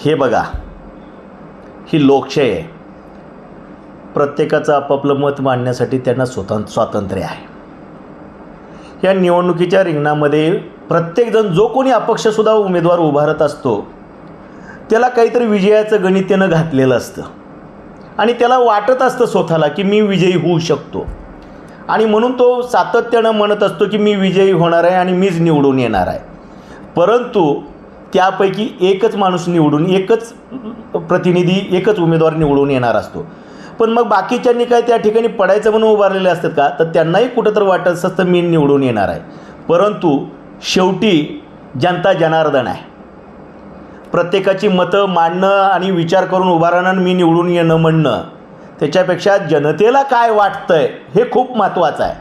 हे बघा. ही लोकशाही आहे. प्रत्येकाचं आपापलं मत मांडण्यासाठी त्यांना स्वतं स्वातंत्र्य आहे. या निवडणुकीच्या रिंगणामध्ये प्रत्येकजण जो कोणी अपक्षसुद्धा उमेदवार उभारत असतो त्याला काहीतरी विजयाचं गणित त्यानं घातलेलं असतं. आणि त्याला वाटत असतं स्वतःला की मी विजयी होऊ शकतो. आणि म्हणून तो सातत्यानं म्हणत असतो की मी विजयी होणार आहे आणि मीच निवडून येणार आहे. परंतु त्यापैकी एकच माणूस निवडून एकच प्रतिनिधी एकच उमेदवार निवडून येणार असतो. पण मग बाकीच्यांनी काय त्या ठिकाणी पडायचं म्हणून उभारलेले असतात का? तर त्यांनाही कुठं तर वाटत असतं मी निवडून येणार आहे. परंतु शेवटी जनता जनार्दन आहे. प्रत्येकाची मतं मांडणं आणि विचार करून उभारणं आणि मी निवडून येणं म्हणणं त्याच्यापेक्षा जनतेला काय वाटतं आहे हे खूप महत्त्वाचं आहे.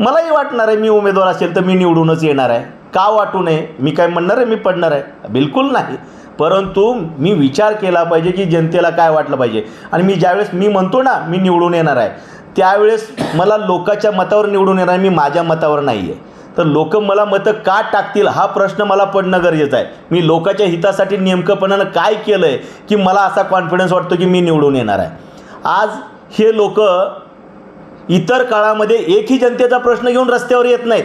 मलाही वाटणार आहे मी उमेदवार असेल तर मी निवडूनच येणार आहे. का वाटू नये? मी काय म्हणणार आहे? मी पडणार आहे? बिलकुल नाही. परंतु मी विचार केला पाहिजे की जनतेला काय वाटलं पाहिजे. आणि मी ज्यावेळेस मी म्हणतो ना मी निवडून येणार आहे त्यावेळेस मला लोकाच्या मतावर निवडून येणार आहे मी माझ्या मतावर नाही आहे तर लोक मला मतं का टाकतील हा प्रश्न मला पडणं गरजेचं आहे. मी लोकांच्या हितासाठी नेमकंपणानं काय केलं आहे की मला असा कॉन्फिडन्स वाटतो की मी निवडून येणार आहे. आज हे लोक इतर काळामध्ये एकही जनतेचा प्रश्न घेऊन रस्त्यावर येत नाहीत.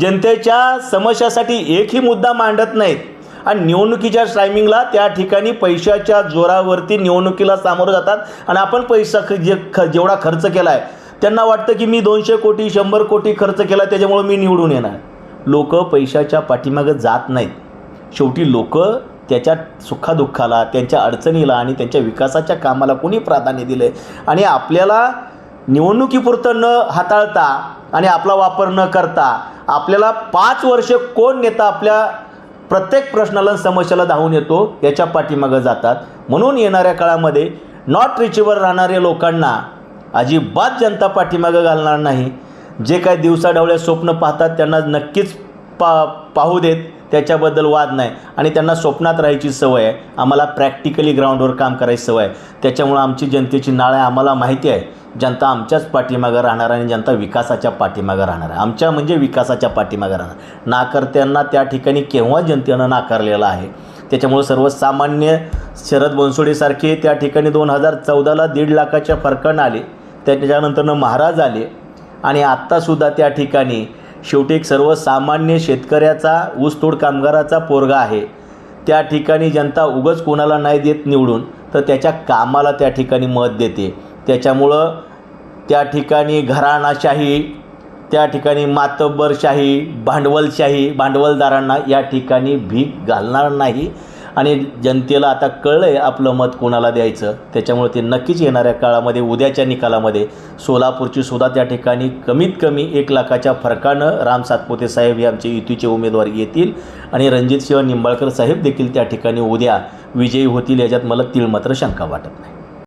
जनतेच्या समस्यासाठी एकही मुद्दा मांडत नाहीत. आणि निवडणुकीच्या टायमिंगला त्या ठिकाणी पैशाच्या जोरावरती निवडणुकीला सामोरं जातात. आणि आपण पैसा ख जे ख जेवढा खर्च केला आहे त्यांना वाटतं की मी दोनशे कोटी शंभर कोटी खर्च केला त्याच्यामुळं मी निवडून येणार. लोक पैशाच्या पाठीमागं जात नाहीत. शेवटी लोक त्याच्या सुखादुःखाला त्यांच्या अडचणीला आणि त्यांच्या विकासाच्या कामाला कोणी प्राधान्य दिलं आहे आणि आपल्याला निवडणुकीपुरतं न हाताळता आणि आपला वापर न करता आपल्याला पाच वर्ष कोण नेता आपल्या प्रत्येक प्रश्नाला समस्येला समस्याला धावून येतो याच्या पाठीमागं जातात. म्हणून येणाऱ्या काळामध्ये नॉट रिचेबल राहणाऱ्या लोकांना अजिबात जनता पाठीमागं घालणार नाही. जे काय दिवसाढवळ्या स्वप्न पाहतात त्यांना नक्कीच पा पाहू देत. त्याच्याबद्दल वाद नाही. आणि त्यांना स्वप्नात राहायची सवय आहे. आम्हाला प्रॅक्टिकली ग्राउंडवर काम करायची सवय आहे. त्याच्यामुळं आमची जनतेची नाळ आहे. आम्हाला माहिती आहे. जनता आमच्याच पाठीमागं राहणार आणि जनता विकासाच्या पाठीमागं राहणार आहे. आमच्या म्हणजे विकासाच्या पाठीमागं राहणार. नाकारत्यांना त्या ठिकाणी केव्हा जनतेनं नाकारलेलं आहे? त्याच्यामुळं सर्वसामान्य शरद बनसोडेसारखे त्या ठिकाणी दोन हजार चौदाला दीड लाखाच्या फरकानं आले. त्याच्यानंतरनं महाराज आले. आणि आत्तासुद्धा त्या ठिकाणी शेवटी एक सर्वसामान्य शेतकऱ्याचा ऊसतोड कामगाराचा पोरगा आहे. त्या ठिकाणी जनता उगच कोणाला नाही देत निवडून तर त्याच्या कामाला त्या ठिकाणी मत देते. त्याच्यामुळं त्या ठिकाणी घराणाशाही त्या ठिकाणी मातब्बरशाही भांडवलशाही भांडवलदारांना या ठिकाणी भीक घालणार नाही. आणि जनतेला आता कळलं आहे आपलं मत कोणाला द्यायचं. त्याच्यामुळे ते नक्कीच येणाऱ्या काळामध्ये उद्याच्या निकालामध्ये सोलापूरची सुद्धा त्या ठिकाणी कमीत कमी एक लाखाच्या फरकानं राम सातपुते साहेब हे आमचे युतीचे उमेदवार येतील. आणि रणजित सिंह निंबाळकर साहेब देखील त्या ठिकाणी उद्या विजयी होतील याच्यात मला तीळ मात्र शंका वाटत नाही.